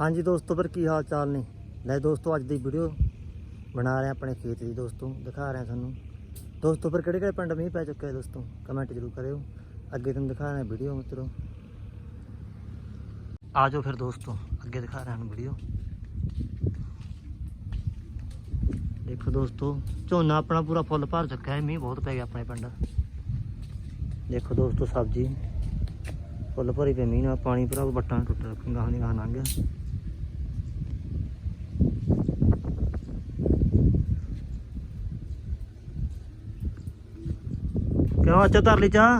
ਹਾਂਜੀ ਦੋਸਤੋ ਪਰ ਕੀ ਹਾਲ ਚਾਲ ਨੇ? ਲੈ ਦੋਸਤੋ, ਅੱਜ ਦੀ ਵੀਡੀਓ ਬਣਾ ਰਹੇ ਆਪਣੇ ਖੇਤ ਦੀ ਦੋਸਤੋ, ਦਿਖਾ ਰਹੇ ਤੁਹਾਨੂੰ। ਦੋਸਤੋ ਪਰ ਕਿਹੜੇ ਕਿਹੜੇ ਪਿੰਡ ਮੀਂਹ ਪੈ ਚੁੱਕਿਆ ਹੈ ਦੋਸਤੋ? ਕਮੈਂਟ ਜ਼ਰੂਰ ਕਰਿਓ। ਅੱਗੇ ਤੁਹਾਨੂੰ ਦਿਖਾ ਰਹੇ ਵੀਡੀਓ ਮਿੱਤਰੋ। ਆ ਜਾਓ ਫਿਰ ਦੋਸਤੋ, ਅੱਗੇ ਦਿਖਾ ਰਹੇ ਹਾਂ ਵੀਡੀਓ ਦੇਖੋ ਦੋਸਤੋ, ਝੋਨਾ ਆਪਣਾ ਪੂਰਾ ਫੁੱਲ ਭਰ ਚੁੱਕਿਆ ਹੈ, ਮੀਂਹ ਬਹੁਤ ਪੈ ਗਿਆ ਆਪਣੇ ਪਿੰਡ। ਦੇਖੋ ਦੋਸਤੋ, ਸਬਜ਼ੀ। ਫੁੱਲ ਭਰੀ ਪਈ ਮੀਂਹ ਨਾਲ ਪਾਣੀ ਪੂਰਾ ਵੱਟਾਂ ਟੁੱਟ ਗਾਹਾਂ ਦੀ ਗਾਹਾਂ ਲੰਘ ਗਿਆ। ਕਿਉਂ ਅੱਛਾ ਧਰ ਲਈ ਹੁਣ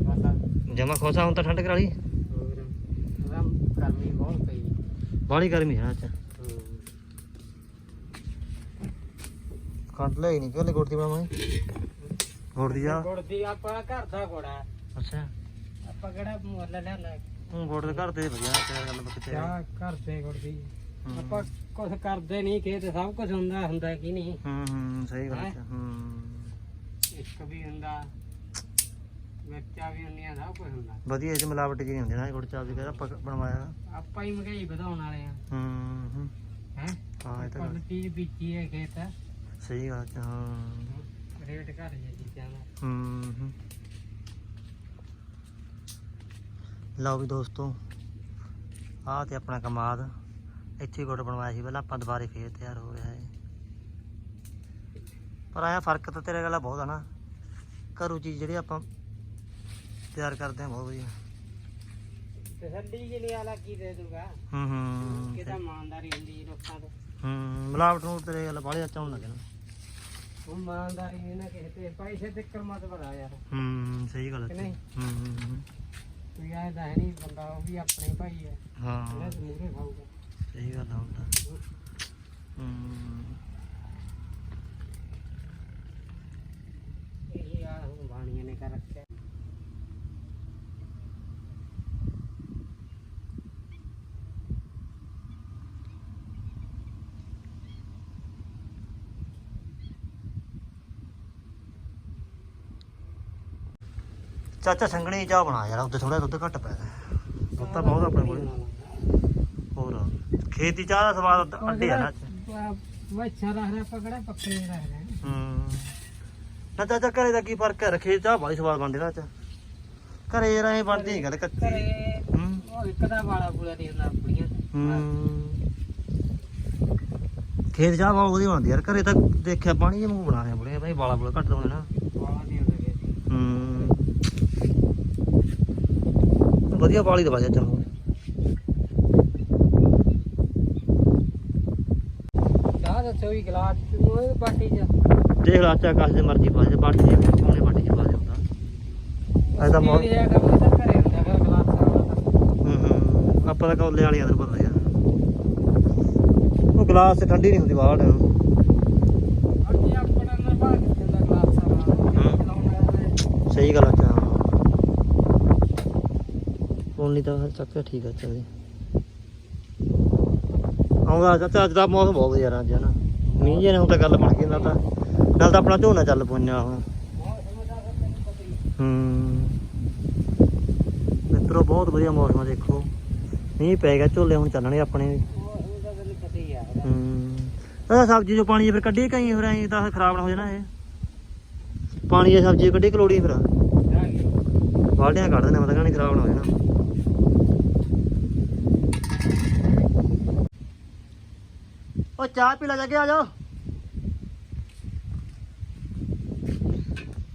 ਪਤਾ ਜਮਾ ਖੋਸਾ ਹੁਣ ਤਾਂ ਠੰਡ ਕਰਾ ਲਈ। ਗਰਮੀ ਬਹੁਤ ਪਈ। ਬਾਹਲੀ ਗਰਮੀ ਹੈ ਅੱਛਾ ਕੰਟ ਲੈ ਨਹੀਂ ਕਿਉਂ ਗੁੜਤੀ ਬਣਾਵਾਂਗੇ ਗੁੜ ਦੀ ਆ? ਗੁੜ ਦੀ ਆਪਾਂ ਘਰ ਦਾ ਗੁੜ ਅੱਛਾ। ਆਪਾਂ ਕਿਹੜਾ ਮੁੱਲ ਲਿਆਂਦਾ ਹੂੰ ਗੁੜ ਦੇ ਘਰ ਦੇ ਵਧੀਆ ਤੇਰਾ ਗੱਲ ਕਿਤੇ ਚਾਹ ਘਰ ਦੇ ਗੁੜ ਦੀ? ਹੂੰ। ਆਪਾਂ ਕੁਝ ਕਰਦੇ ਨਹੀਂ ਖੇਤ ਸਭ ਕੁਝ ਹੁੰਦਾ ਹੁੰਦਾ ਕੀ ਨਹੀਂ? ਹੂੰ ਹੂੰ ਸਹੀ ਗੱਲ ਹੈ ਹੈਂ? ਹੂੰ। ਇੱਕ ਵੀ ਹੁੰਦਾ ਮਿਰਚਾਂ ਵੀ ਹੁੰਦੀਆਂ ਸਭ ਕੁਝ ਹੁੰਦਾ। ਵਧੀਆ ਇਹ 'ਚ ਮਿਲਾਵਟ ਜੀ ਨਹੀਂ ਹੁੰਦੀ ਨਾ ਇਹ ਗੁੜ ਚਾਹ ਦੀ ਕਿਹੜਾ ਆਪਾਂ ਬਣਵਾਇਆ। ਆਪਾਂ ਹੀ ਮਹਿੰਗਾਈ ਵਧਾਉਣ ਵਾਲੇ ਆ। ਹੂੰ ਹੂੰ। ਹੈ? ਹਾਂ ਇਹ ਤਾਂ ਗੱਲ ਚੀਜ਼ ਬੀਜੀ ਹੈ ਖੇਤ। ਸਹੀ ਗੱਲ ਹੈ ਹਾਂ। ਰੇਟ ਘੱਟ ਜੇ ਚੀਜ਼ਾਂ ਦਾ ਹੂੰ ਹੂੰ ਲਓ ਵੀ ਦੋਸਤੋ ਆਹ ਤੇ ਆਪਣਾ ਕਮਾਦ। ਇੱਥੇ ਹੀ ਗੁੜ ਬਣਵਾਇਆ ਸੀ ਪਹਿਲਾਂ ਆਪਾਂ ਦੁਬਾਰੇ ਫੇਰ ਤਿਆਰ ਹੋ ਗਿਆ ਹੈ ਪਰ ਆਇਆ ਫ਼ਰਕ ਤਾਂ ਤੇਰੇ ਗੱਲ ਬਹੁਤ ਆ ਨਾ। ਘਰੂ ਚੀਜ਼ ਜਿਹੜੀ ਆਪਾਂ ਤਿਆਰ ਕਰਦੇ ਹਾਂ ਬਹੁਤ ਵਧੀਆ। ਤਸੱਲੀ ਜੀ ਨਹੀਂ ਆਲਾ ਕੀ ਦੇ ਦੂਗਾ ਹੂੰ ਹੂੰ ਕਿਹਦਾ ਇਮਾਨਦਾਰੀ ਹੁੰਦੀ ਜੀ ਲੋਕਾਂ ਤੋਂ? ਹੂੰ ਮਿਲਾਵਟ ਨੂੰ ਤੇਰੇ ਗੱਲ ਬਾਹਲੇ ਹੋਣ ਲੱਗੇ ਨਾ। ਉਹ ਇਮਾਨਦਾਰੀ ਨਹੀਂ ਨਾ ਕਿਸੇ ਤੇ ਪੈਸੇ ਤੇ ਕਰਮਤ ਬੜਾ ਯਾਰ। ਹੂੰ ਸਹੀ ਗੱਲ ਕਿ ਹੈ ਨਹੀਂ? ਹੂੰ ਹੂੰ, ਹੂੰ। ਕੋਈ ਆਏ ਤਾਂ ਹੈ ਨਹੀਂ ਬੰਦਾ ਉਹ ਵੀ ਆਪਣੇ ਭਾਈ ਹੈ। ਹਾਂ। ਦੇ ਮੂਹਰੇ ਖਾਊਗਾ। ਸਹੀ ਗੱਲ ਆ ਤਾਂ ਹੂੰ। ਇਹ ਆ ਹੁਣ ਬਾਣੀਆਂ ਨੇ ਕਰ ਰੱਖਿਆ। ਚਾਚਾ ਸੰਗਣੀ ਚਾਹ ਬਣਾ ਯਾਰ ਉੱਤੇ ਥੋੜਾ ਦੁੱਧ ਘੱਟ ਪੈ ਗਿਆ। ਦੁੱਧ ਤਾਂ ਬਹੁਤ ਆਪਣੇ ਕੋਲੇ। ਹੋਰ ਖੇਤ ਚਾਹ ਦਾ ਸਵਾਦ ਅੱਡ- ਆ ਨਾ ਵੱਛਾ ਰੱਖ ਰਿਹਾ ਪਕੜਾ ਪੱਕਣੇ ਰੱਖ ਰਿਹਾ ਹੂੰ। ਨਾ ਚਾਚਾ ਘਰੇ ਦਾ ਕੀ ਫ਼ਰਕ ਹੈ? ਖੇਤ ਚਾਹ ਬੜੀ ਸਵਾਦ ਬਣਦੀ ਨਾ ਚਾਚਾ ਘਰੇ ਯਾਰ ਐ ਬਣਦੀ ਨਹੀਂ ਗੱਲ ਕੱਚੀ। ਘਰੇ ਹੂੰ। ਉਹ ਇੱਕ ਦਾ ਵਾਲਾ ਪੂਰਾ ਨਹੀਂ ਹੁੰਦਾ ਆਪਣੀਆਂ ਹੂੰ। ਖੇਤ ਚਾਹ ਬਹੁਤ ਵਧੀਆ ਬਣਦੀ ਯਾਰ। ਘਰੇ ਤਾਂ ਦੇਖਿਆ ਪਾਣੀ ਜੇ ਮੂੰਹ ਬਣਾ ਰਿਹਾ ਬੁੜੇ ਭਾਈ ਬਾਲਾ ਬੁਲਾ ਘੱਟ ਦਉਂਦੇ ਨਾ। ਵਾਲਾ ਨਹੀਂ ਹੁੰਦਾ ਕਿਸੇ ਹੂੰ। ਵਧੀਆ ਪਾਲੀ ਦਵਾ ਹੋਰ ਚਾਹ ਦਾ ਚੋਈ ਗਲਾਸ ਉਹ ਬਾਟੀ ਚ। ਦੇਖ ਲਾ ਚਾਚਾ ਕਾਸ ਦੇ ਮਰਜ਼ੀ ਪਾ ਦੇ ਬਾਟੀ ਜੇ ਕੋਨੇ ਬਾਟੀ ਚ ਪਾ ਦੇ ਹੁੰਦਾ। ਇਹ ਤਾਂ ਮੌ- ਇਹ ਕੰਮ ਤਾਂ ਘਰੇ ਹੁੰਦਾ ਫਿਰ ਗਲਾਸ ਵਾਲਾ ਤਾਂ। ਹੂੰ ਹੂੰ ਆਪਾਂ ਤਾਂ ਕੌਲੇ ਵਾਲੀ ਅੰਦਰ ਪਤਾ ਯਾਰ ਉਹ ਗਲਾਸ ਤੇ ਠੰਡੀ ਨਹੀਂ ਹੁੰਦੀ ਬਾਹਰ ਸਹੀ ਗੱਲ ਆ ਕੋਨੀ ਤਾਂ ਚੱਕ ਠੀਕ ਆ ਚੱਲ ਆਉਂਦਾ ਚਾਚਾ ਅੱਜ ਦਾ ਮੌਸਮ ਬਹੁਤ ਵਧੀਆ ਅੱਜ ਨਾ ਮੀਂਹ ਜੇ ਨੇ ਹੁਣ ਤਾਂ ਗੱਲ ਬਣ ਗਈ ਨਾਲ ਤਾਂ। ਨਾਲ ਤਾਂ ਆਪਣਾ ਝੋਨਾ ਚੱਲ ਪੁੰਨਿਆ ਹੁਣ। ਹੂੰ। ਮਿੱਤਰੋ ਬਹੁਤ ਵਧੀਆ ਮੌਸਮ ਆ ਦੇਖੋ। ਮੀਂਹ ਪੈ ਗਿਆ ਝੋਲੇ ਹੁਣ ਚੱਲਣਗੇ ਆਪਣੇ ਹੂੰ। ਇਹ ਸਬਜ਼ੀ ਚੋਂ ਪਾਣੀ ਜੇ ਫਿਰ ਕੱਢੀ ਕਈ ਫਿਰ ਐਂ ਤਾਂ ਖਰਾਬ ਨਾ ਹੋ ਜਾਣਾ ਇਹ। ਪਾਣੀ ਦੀ ਸਬਜ਼ੀ ਕੱਢੀ ਕਲੋੜੀ ਫਿਰ। ਬਾਲਟੀਆਂ ਕੱਢ ਦਿੰਦੇ ਮਤਲਬ ਨਹੀਂ ਖਰਾਬ ਨਾ ਹੋ ਜਾਣਾ। ਉਹ ਚਾਹ ਪੀ ਲੈ ਜਾ ਕੇ ਆ ਜਾ।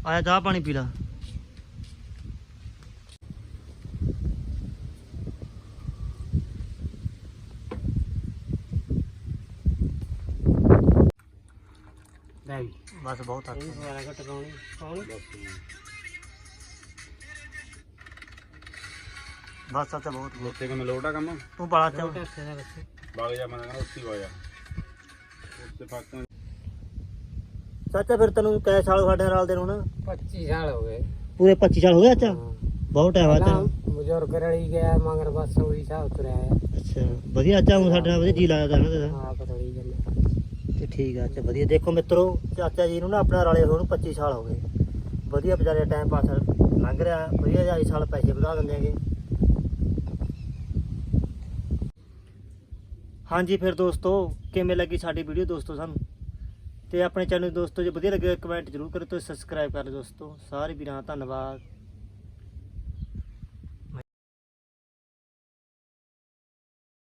ਆਇਆ ਚਾਹ ਪਾਣੀ ਪੀ ਲੈ। ਵੀ। ਬਸ ਬਹੁਤ ਆ ਇਹ ਸਾਰਾ ਘਟ ਪਾਉਣੀ ਪਾਉਣੀ ਬਸ ਚਾਚਾ ਬਹੁਤ। ਬਹੁਤ ਉੱਥੇ ਕਿਵੇਂ ਲੋਟ ਆ ਕੰਮ। ਤੂੰ ਬੜਾ ਚਾ ਛੋਟੇ ਹੱਥੇ ਦਾ ਬੱਚੇ। ਬਾਗ ਜਾ ਮੈਂ ਕਹਿੰਦਾ ਉੱਥੇ ਵਾਇਆ ਚਾਚਾ ਫਿਰ ਤੈਨੂੰ ਕੈ ਸਾਲ ਸਾਡੇ ਨਾਲ ਦੇ ਨੂੰ ਨਾ? 25 ਸਾਲ ਹੋ ਗਏ। ਪੂਰੇ 25 ਸਾਲ ਹੋ ਗਏ ਚਾਚਾ। ਬਹੁਤ ਟਾਈਮ ਆ ਪਹਿਲਾਂ ਚਾਚਾ ਬਜ਼ੁਰਗ ਰਲੀ ਗਿਆ ਮਗਰ ਬਸ ਉਹੀ ਹਿਸਾਬ ਤੁਰਿਆ ਹੈ ਅੱਛਾ ਵਧੀਆ ਚਾਚਾ ਹੁਣ ਸਾਡੇ ਨਾਲ ਵਧੀਆ ਜੀ ਲੱਗਦਾ ਨਾ ਤੇਰਾ। ਆਪ ਰਲੀ ਜਾਂਦਾ ਤੇ ਠੀਕ ਆ ਅੱਛਾ ਵਧੀਆ। ਦੇਖੋ ਮਿੱਤਰੋ ਚਾਚਾ ਜੀ ਨੂੰ ਨਾ ਆਪਣਾ ਰਾਲੇ ਹੋਏ ਨੂੰ 25 ਸਾਲ ਹੋ ਗਏ। ਵਧੀਆ ਵਿਚਾਰੇ ਟਾਈਮ ਪਾਸ ਲੰਘ ਰਿਹਾ ਵਧੀਆ ਜਿਹਾ ਇਸ ਸਾਲ ਪੈਸੇ ਵਧਾ ਦਿੰਦੇ ਹੈਗੇ। ਹਾਂਜੀ, ਫਿਰ ਦੋਸਤੋ, ਕਿਵੇਂ ਲੱਗੀ ਸਾਡੀ ਵੀਡੀਓ ਦੋਸਤੋ ਸਾਨੂੰ? ਤੇ ਆਪਣੇ ਚੈਨਲ ਦੋਸਤੋ, ਜੇ ਵਧੀਆ ਲੱਗੇ ਕਮੈਂਟ ਜ਼ਰੂਰ ਕਰੋ ਤੇ ਸਬਸਕ੍ਰਾਈਬ ਕਰ ਲਓ ਦੋਸਤੋ। ਸਾਰੇ ਵੀਰਾਂ ਧੰਨਵਾਦ।